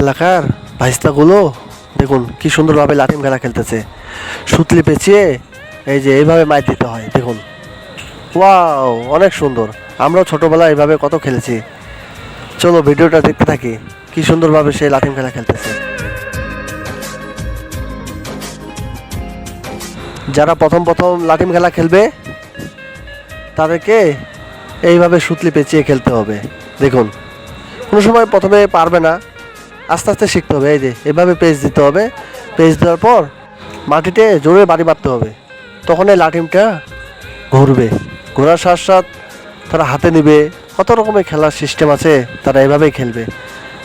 এলাকার ভাইস্তাগুলো দেখুন কি সুন্দরভাবে লাঠিম খেলা খেলতেছে। সুতলি পেঁচিয়ে এই যে এইভাবে মাইর দিতে হয়, দেখুন। ওয়াও, অনেক সুন্দর। আমরাও ছোটোবেলায় এইভাবে কত খেলেছি। চলো ভিডিওটা দেখতে থাকি, কি সুন্দরভাবে সে লাঠিম খেলা খেলতেছে। যারা প্রথম প্রথম লাঠিম খেলা খেলবে, তাদেরকে এইভাবে সুতলি পেঁচিয়ে খেলতে হবে, দেখুন। কোনো সময় প্রথমে পারবে না আস্তে আস্তে শিখতে হবে, এই যে, এভাবে পেজ দিতে হবে। পেজ দেওয়ার পর মাটিতে জোরে বাড়ি মারতে হবে। তখন এই লাঠিমটা ঘুরবে। ঘোরার সাথ সাথ তারা হাতে নেবে। কত রকমের খেলার সিস্টেম আছে, তারা এভাবেই খেলবে।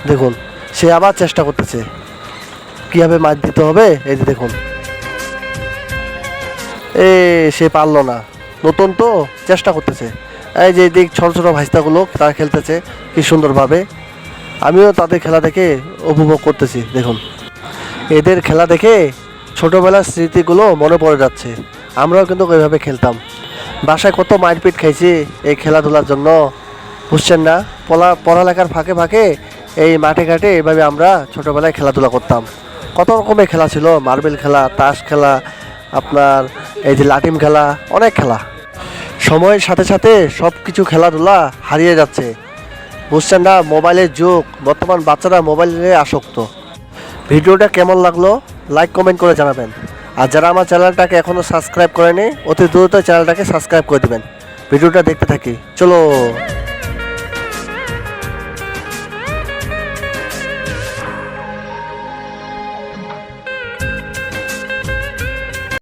দেখুন, সে আবার চেষ্টা করতেছে। কীভাবে মাছ দিতে হবে, এই যে দেখুন। এ, সে পারল না। নতুন তো চেষ্টা করতেছে। এই যে দিক ছোটো ছোটো ভাইস্তাগুলো, তারা খেলতেছে, কি সুন্দরভাবে। আমিও তাদের খেলা দেখে উপভোগ করতেছি, দেখুন। এদের খেলা দেখে ছোটোবেলার স্মৃতিগুলো মনে পড়ে যাচ্ছে। আমরাও কিন্তু ওইভাবে খেলতাম। বাসায় কত মারপিট খাইছি এই খেলাধুলার জন্য। বুঝছেন না? পড়া পড়ালেখার ফাঁকে ফাঁকে এই মাঠে ঘাটে এইভাবে আমরা ছোটোবেলায় খেলাধুলা করতাম। কত রকমের খেলা ছিল। মার্বেল খেলা, তাস খেলা, আপনার এই যে লাটিম খেলা, অনেক খেলা। সময়ের সাথে সাথে সব কিছু খেলাধুলা হারিয়ে যাচ্ছে। বুঝছেন না মোবাইলের যুগ, বর্তমান বাচ্চারা মোবাইলে আসক্ত। ভিডিওটা কেমন লাগল? লাইক কমেন্ট করে জানাবেন। আর যারা আমার চ্যানেলটাকে এখনও সাবস্ক্রাইব করেনি, অতি দ্রুত চ্যানেলটাকে সাবস্ক্রাইব করে দেবেন। ভিডিওটা দেখতে থাকি। চলো!